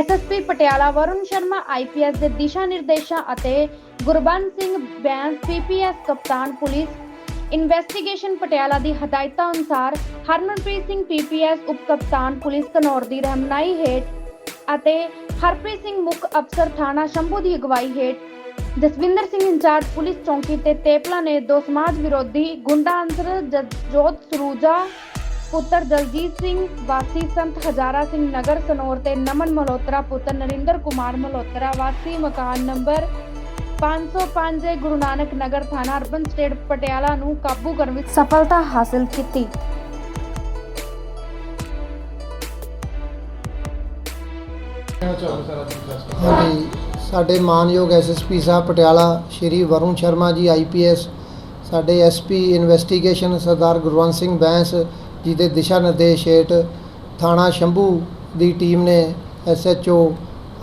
SSP Patiala Varun Sharma IPS ਦੇ ਦਿਸ਼ਾ ਨਿਰਦੇਸ਼ਾਂ ਅਤੇ ਗੁਰਬੰਸ ਸਿੰਘ ਬੈਂਸ ਪੀਪੀਐਸ ਕਪਤਾਨ ਪੁਲਿਸ। ਇਨਵੈਸਟੀਗੇਸ਼ਨ ਪਟਿਆਲਾ ਦੀ ਹਦਾਇਤਾਂ ਅਨੁਸਾਰ ਹਰਮਨਪ੍ਰੀਤ ਸਿੰਘ ਪੀਪੀਐਸ ਉਪ ਕਪਤਾਨ ਪੁਲਿਸ ਘਨੌਰ ਦੀ ਰਹਿਨਮਾਈ ਹੇਠ ਅਤੇ ਹਰਪ੍ਰੀਤ ਸਿੰਘ ਮੁੱਖ ਅਫਸਰ ਥਾਣਾ ਸ਼ੰਭੂ ਦੀ ਅਗਵਾਈ ਹੇਠ ਜਸਵਿੰਦਰ ਸਿੰਘ ਇੰਚਾਰਜ ਪੁਲਿਸ ਚੌਂਕੀ ਤੇ ਤੇਪਲਾ ਨੇ ਦੋ ਸਮਾਜ ਵਿਰੋਧੀ ਗੁੰਡਾ ਅੰਸਰ ਜੋਤ ਸਰੂਜਾ ਪੁੱਤਰ ਦਲਜੀਤ ਸਿੰਘ ਵਾਸੀ ਸੰਤ ਹਜ਼ਾਰਾ ਸਿੰਘ ਨਗਰ ਸਨੌਰ ਤੇ ਨਮਨ ਮਲਹੋਤਰਾ ਪੁੱਤਰ ਨਰਿੰਦਰ ਕੁਮਾਰ ਮਲਹੋਤਰਾ ਵਾਸੀ ਮਕਾਨ ਨੰਬਰ 505 ਗੁਰੂ ਨਾਨਕ ਨਗਰ ਥਾਣਾ ਅਰਬਨ ਸਟੇਟ ਪਟਿਆਲਾ ਨੂੰ ਕਾਬੂ ਕਰਨ ਵਿੱਚ ਸਫਲਤਾ ਹਾਸਲ ਕੀਤੀ। ਹਾਂਜੀ ਸਾਡੇ ਮਾਨਯੋਗ ਐਸਐਸਪੀ ਸਾਹਿਬ ਪਟਿਆਲਾ ਸ਼੍ਰੀ ਵਰੁਣ ਸ਼ਰਮਾ ਜੀ ਆਈਪੀਐਸ ਸਾਡੇ ਐਸਪੀ ਇਨਵੈਸਟੀਗੇਸ਼ਨ ਸਰਦਾਰ ਗੁਰਵੰਤ ਸਿੰਘ ਬੈਂਸ ਜਿਹਦੇ ਦਿਸ਼ਾ ਨਿਰਦੇਸ਼ ਹੇਠ ਥਾਣਾ ਸ਼ੰਭੂ ਦੀ ਟੀਮ ਨੇ ਐਸਐਚਓ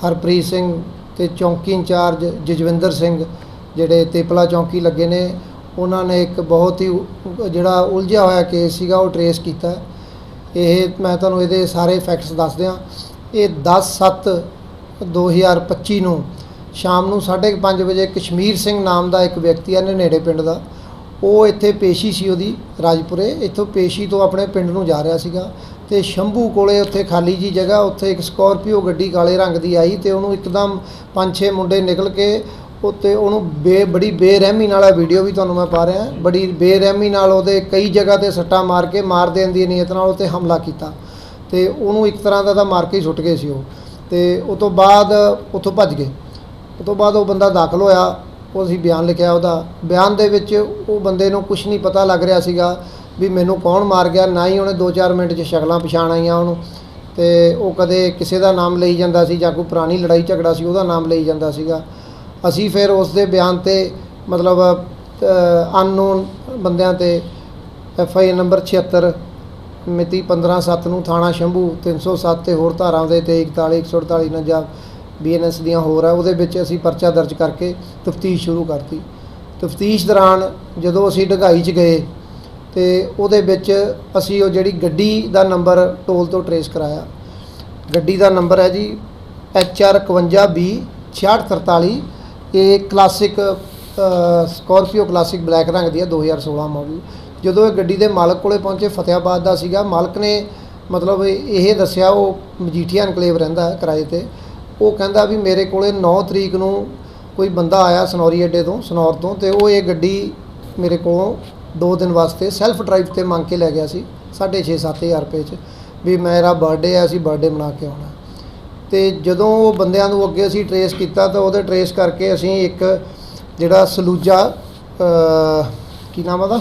ਹਰਪ੍ਰੀਤ ਸਿੰਘ ਤੇ ਚੌਂਕੀ ਇੰਚਾਰਜ ਜਜਵਿੰਦਰ ਸਿੰਘ, ਜਿਹੜੇ ਤੇਪਲਾ ਚੌਂਕੀ ਲੱਗੇ ਨੇ, ਉਹਨਾਂ ਨੇ ਇੱਕ ਬਹੁਤ ਹੀ ਉ- ਜਿਹੜਾ ਉਲਝਿਆ ਹੋਇਆ ਕੇਸ ਸੀਗਾ, ਉਹ ਟਰੇਸ ਕੀਤਾ। ਇਹ ਮੈਂ ਤੁਹਾਨੂੰ ਇਹਦੇ ਸਾਰੇ ਫੈਕਟਸ ਦੱਸ ਦਿਆਂ। ਇਹ 10 7 2025 ਨੂੰ ਸ਼ਾਮ ਨੂੰ 5:30 ਵਜੇ ਕਸ਼ਮੀਰ ਸਿੰਘ ਨਾਮ ਦਾ ਇੱਕ ਵਿਅਕਤੀ ਆ ਨੇੜੇ ਪਿੰਡ ਦਾ। ਉਹ ਇੱਥੇ ਪੇਸ਼ੀ ਸੀ ਉਹਦੀ, ਰਾਜਪੁਰੇ। ਇੱਥੋਂ ਪੇਸ਼ੀ ਤੋਂ ਆਪਣੇ ਪਿੰਡ ਨੂੰ ਜਾ ਰਿਹਾ ਸੀਗਾ ਤੇ ਸ਼ੰਭੂ ਕੋਲੇ ਉੱਥੇ ਖਾਲੀ ਜੀ ਜਗ੍ਹਾ, ਉੱਥੇ ਇੱਕ ਸਕੋਰਪੀਓ ਗੱਡੀ ਕਾਲੇ ਰੰਗ ਦੀ ਆਈ ਤੇ ਉਹਨੂੰ ਇੱਕਦਮ ਪੰਜ ਛੇ ਮੁੰਡੇ ਨਿਕਲ ਕੇ ਉੱਤੇ ਉਹਨੂੰ ਬੇ, ਬੜੀ ਬੇਰਹਿਮੀ ਨਾਲ ਆ ਵੀਡੀਓ ਵੀ ਤੁਹਾਨੂੰ ਮੈਂ ਪਾ ਰਿਹਾ, ਬੜੀ ਬੇਰਹਿਮੀ ਨਾਲ ਉਹਦੇ ਕਈ ਜਗ੍ਹਾ ਤੇ ਸੱਟਾਂ ਮਾਰ ਕੇ ਮਾਰ ਦੇਣ ਦੀ ਨੀਅਤ ਨਾਲ ਉੱਤੇ ਹਮਲਾ ਕੀਤਾ ਤੇ ਉਹਨੂੰ ਇੱਕ ਤਰ੍ਹਾਂ ਦਾ ਤਾਂ ਮਾਰ ਕੇ ਹੀ ਸੁੱਟ ਗਏ ਸੀ ਉਹ ਤੇ ਉਸ ਤੋਂ ਬਾਅਦ ਉੱਥੋਂ ਭੱਜ ਗਏ। ਉਸ ਤੋਂ ਬਾਅਦ ਉਹ ਬੰਦਾ ਦਾਖਲ ਹੋਇਆ। ਉਹ ਅਸੀਂ ਬਿਆਨ ਲਿਖਿਆ ਉਹਦਾ। ਬਿਆਨ ਦੇ ਵਿੱਚ ਉਹ ਬੰਦੇ ਨੂੰ ਕੁਝ ਨਹੀਂ ਪਤਾ ਲੱਗ ਰਿਹਾ ਸੀਗਾ ਵੀ ਮੈਨੂੰ ਕੌਣ ਮਾਰ ਗਿਆ, ਨਾ ਹੀ ਉਹਨੇ 2-4 ਮਿੰਟ 'ਚ ਸ਼ਕਲਾਂ ਪਛਾਣ ਆਈਆਂ ਉਹਨੂੰ। ਤੇ ਉਹ ਕਦੇ ਕਿਸੇ ਦਾ ਨਾਮ ਲਈ ਜਾਂਦਾ ਸੀ ਜਾਂ ਕੋਈ ਪੁਰਾਣੀ ਲੜਾਈ ਝਗੜਾ ਸੀ, ਉਹਦਾ ਨਾਮ ਲਈ ਜਾਂਦਾ ਸੀਗਾ। ਅਸੀਂ ਫਿਰ ਉਸ ਦੇ ਬਿਆਨ ਤੇ ਮਤਲਬ ਅਨਨੋਨ ਬੰਦਿਆਂ ਤੇ ਐਫ ਆਈ ਨੰਬਰ 76 ਮਿਤੀ 15/7 ਨੂੰ ਥਾਣਾ ਸ਼ੰਭੂ 307 ਤੇ ਹੋਰ ਧਾਰਾਵਾਂ ਦੇ ਤੇ 41 148 ਨਜਾ ਬੀਐਨਐਸ ਦੀਆਂ ਹੋਰ ਆ, ਉਹਦੇ ਵਿੱਚ ਅਸੀਂ ਪਰਚਾ ਦਰਜ ਕਰਕੇ ਤਫਤੀਸ਼ ਸ਼ੁਰੂ ਕਰਤੀ। ਤਫਤੀਸ਼ ਦੌਰਾਨ ਜਦੋਂ ਅਸੀਂ ਢਗਾਈ 'ਚ ਗਏ ਤੇ ਉਹਦੇ ਵਿੱਚ ਅਸੀਂ ਉਹ ਜਿਹੜੀ ਗੱਡੀ ਦਾ ਨੰਬਰ ਟੋਲ ਤੋਂ ਟਰੇਸ ਕਰਾਇਆ। ਗੱਡੀ ਦਾ ਨੰਬਰ ਹੈ ਜੀ HR 51B 6643 ਇਹ ਕਲਾਸਿਕ ਸਕਾਰਪੀਓ ਕਲਾਸਿਕ ਬਲੈਕ ਰੰਗ ਦੀ ਹੈ 2016 ਮਾਡਲ ਜਦੋਂ ਇਹ ਗੱਡੀ ਦੇ ਮਾਲਕ ਕੋਲੇ ਪਹੁੰਚੇ, ਫਤਿਆਬਾਦ ਦਾ ਸੀਗਾ। ਮਾਲਕ ਨੇ ਮਤਲਬ ਇਹ ਦੱਸਿਆ, ਉਹ ਮਜੀਠੀਆ ਐਨਕਲੇਵ ਰਹਿੰਦਾ ਕਿਰਾਏ ਤੇ। ਉਹ ਕਹਿੰਦਾ ਵੀ ਮੇਰੇ ਕੋਲੇ 9 ਤਰੀਕ ਨੂੰ ਕੋਈ ਬੰਦਾ ਆਇਆ ਸਨੌਰੀ ਅੱਡੇ ਤੋਂ ਸਨੌਰ ਤੋਂ ਤੇ ਉਹ ਇਹ ਗੱਡੀ ਮੇਰੇ ਕੋਲੋਂ 2 ਦਿਨ ਵਾਸਤੇ ਸੈਲਫ ਡਰਾਈਵ ਤੇ ਮੰਗ ਕੇ ਲੈ ਗਿਆ ਸੀ 6.5 7000 ਰੁਪਏ ਚ ਵੀ ਮੇਰਾ ਬਰਥਡੇ ਹੈ ਅਸੀਂ ਬਰਥਡੇ ਮਨਾ ਕੇ ਆਉਣਾ। ਤੇ ਜਦੋਂ ਉਹ ਬੰਦਿਆਂ ਨੂੰ ਅੱਗੇ ਅਸੀਂ ਟਰੇਸ ਕੀਤਾ ਤਾਂ ਉਹਦੇ ਟਰੇਸ ਕਰਕੇ ਅਸੀਂ ਇੱਕ ਜਿਹੜਾ ਸਲੂਜਾ ਕੀ ਨਾਮ ਉਹਦਾ?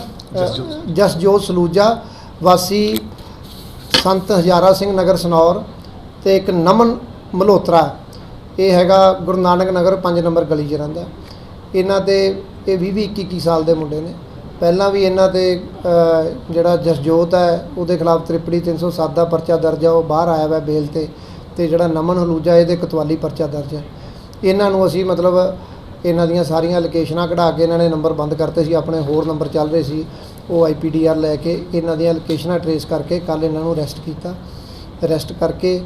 ਜਸਜੋਤ ਸਲੂਜਾ ਵਾਸੀ ਸੰਤ ਹਜ਼ਾਰਾ ਸਿੰਘ ਨਗਰ ਸਨੌਰ ਤੇ ਇੱਕ ਨਮਨ ਮਲਹੋਤਰਾ। ਇਹ ਹੈਗਾ ਗੁਰੂ ਨਾਨਕ ਨਗਰ 5 ਨੰਬਰ ਗਲੀ 'ਚ ਰਹਿੰਦਾ। ਇਹਨਾਂ ਤੇ ਇਹ 20 ਵੀਹ 21 ਸਾਲ ਦੇ ਮੁੰਡੇ ਨੇ। ਪਹਿਲਾਂ ਵੀ ਇਹਨਾਂ ਤੇ ਜਿਹੜਾ ਜਸਜੋਤ ਹੈ, ਉਹਦੇ ਖਿਲਾਫ ਤ੍ਰਿਪੜੀ 307 ਦਾ ਪਰਚਾ ਦਰਜ ਹੈ ਉਹ ਬਾਹਰ ਆਇਆ ਹੋਇਆ ਬੇਲ ਤੇ ਤੇ ਜਿਹੜਾ ਨਮਨ ਹਲੂਜਾ, ਇਹਦੇ ਕਤਵਾਲੀ ਪਰਚਾ ਦਰਜ ਹੈ ਇਹਨਾਂ ਨੂੰ ਅਸੀਂ ਮਤਲਬ ਇਹਨਾਂ ਦੀਆਂ ਸਾਰੀਆਂ ਲੋਕੇਸ਼ਨਾਂ ਕਢਾ ਕੇ ਇਹਨਾਂ ਨੇ ਨੰਬਰ ਬੰਦ ਕਰਤੇ ਸੀ, ਆਪਣੇ ਹੋਰ ਨੰਬਰ ਚੱਲ ਰਹੇ ਸੀ, ਉਹ ਆਈਪੀਡੀਆਰ ਲੈ ਕੇ ਇਹਨਾਂ ਦੀਆਂ ਲੋਕੇਸ਼ਨਾਂ ਟਰੇਸ ਕਰਕੇ ਕੱਲ ਇਹਨਾਂ ਨੂੰ ਅਰੈਸਟ ਕੀਤਾ। ਅਰੈਸਟ ਕਰਕੇ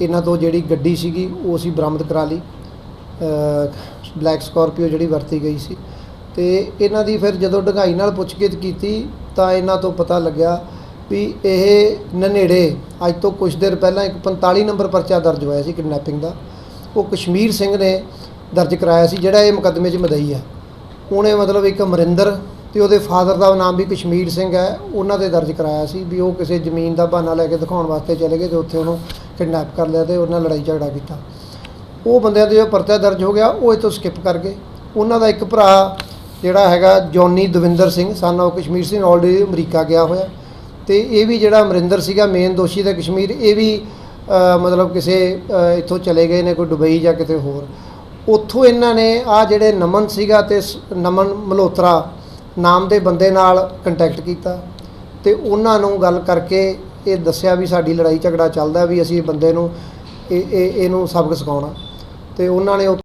ਇਹਨਾਂ ਤੋਂ ਜਿਹੜੀ ਗੱਡੀ ਸੀਗੀ, ਉਹ ਅਸੀਂ ਬਰਾਮਦ ਕਰਾ ਲਈ। ਬਲੈਕ ਸਕਾਰਪੀਓ ਜਿਹੜੀ ਵਰਤੀ ਗਈ ਸੀ। ਤੇ ਇਹਨਾਂ ਦੀ ਫਿਰ ਜਦੋਂ ਢਗਾਈ ਨਾਲ ਪੁੱਛਗਿੱਛ ਕੀਤੀ, ਤਾਂ ਇਹਨਾਂ ਤੋਂ ਪਤਾ ਲੱਗਿਆ ਵੀ ਇਹ ਨਨੇੜੇ, ਅੱਜ ਤੋਂ ਕੁਝ ਦਿਨ ਪਹਿਲਾਂ ਇੱਕ 45 ਨੰਬਰ ਪਰਚਾ ਦਰਜ ਹੋਇਆ ਸੀ ਕਿਡਨੈਪਿੰਗ ਦਾ। ਉਹ ਕਸ਼ਮੀਰ ਸਿੰਘ ਨੇ ਦਰਜ ਕਰਾਇਆ ਸੀ, ਜਿਹੜਾ ਇਹ ਮੁਕੱਦਮੇ 'ਚ ਮਦਈ ਹੈ। ਉਹਨੇ ਮਤਲਬ ਇੱਕ ਅਮਰਿੰਦਰ ਤੇ ਉਹਦੇ ਫਾਦਰ ਦਾ ਨਾਮ ਵੀ ਕਸ਼ਮੀਰ ਸਿੰਘ ਹੈ, ਉਹਨਾਂ ਤੇ ਦਰਜ ਕਰਾਇਆ ਸੀ ਵੀ ਉਹ ਕਿਸੇ ਜ਼ਮੀਨ ਦਾ ਬਹਾਨਾ ਲੈ ਕੇ ਦਿਖਾਉਣ ਵਾਸਤੇ ਚਲੇ ਗਏ ਤੇ ਉੱਥੇ ਉਹਨੂੰ ਕਿਡਨੈਪ ਕਰ ਲਿਆ ਤੇ ਉਹਨਾਂ ਲੜਾਈ ਝਗੜਾ ਕੀਤਾ। ਉਹ ਬੰਦਿਆਂ ਦੇ ਜੋ ਪਰਚਾ ਦਰਜ ਹੋ ਗਿਆ, ਉਹ ਇਤੋਂ ਸਕਿਪ ਕਰ ਗਏ। ਉਹਨਾਂ ਦਾ ਇੱਕ ਭਰਾ ਜਿਹੜਾ ਹੈਗਾ ਜੌਨੀ ਦਵਿੰਦਰ ਸਿੰਘ ਸਨ ਉਹ ਕਸ਼ਮੀਰ ਸਿੰਘ ਆਲਰੇਡੀ ਅਮਰੀਕਾ ਗਿਆ ਹੋਇਆ। ਤੇ ਇਹ ਵੀ ਜਿਹੜਾ ਅਮਰਿੰਦਰ ਸੀਗਾ ਮੇਨ ਦੋਸ਼ੀ ਦਾ ਕਸ਼ਮੀਰ, ਇਹ ਵੀ ਮਤਲਬ ਕਿਸੇ ਇੱਥੋਂ ਚਲੇ ਗਏ ਨੇ, ਕੋਈ ਦੁਬਈ ਜਾਂ ਕਿਤੇ ਹੋਰ। ਉੱਥੋਂ ਇਹਨਾਂ ਨੇ ਆ ਜਿਹੜੇ ਨਮਨ ਸੀਗਾ ਤੇ ਸ- ਨਮਨ ਮਲਹੋਤਰਾ ਨਾਮ ਦੇ ਬੰਦੇ ਨਾਲ ਕੰਟੈਕਟ ਕੀਤਾ ਤੇ ਉਹਨਾਂ ਨੂੰ ਗੱਲ ਕਰਕੇ ਇਹ ਦੱਸਿਆ ਵੀ ਸਾਡੀ ਲੜਾਈ ਝਗੜਾ ਚੱਲਦਾ ਵੀ ਅਸੀਂ ਬੰਦੇ ਨੂੰ ਇਹ ਇਹ, ਇਹਨੂੰ ਸਬਕ ਸਿਖਾਉਣਾ ਤੇ ਉਹਨਾਂ ਨੇ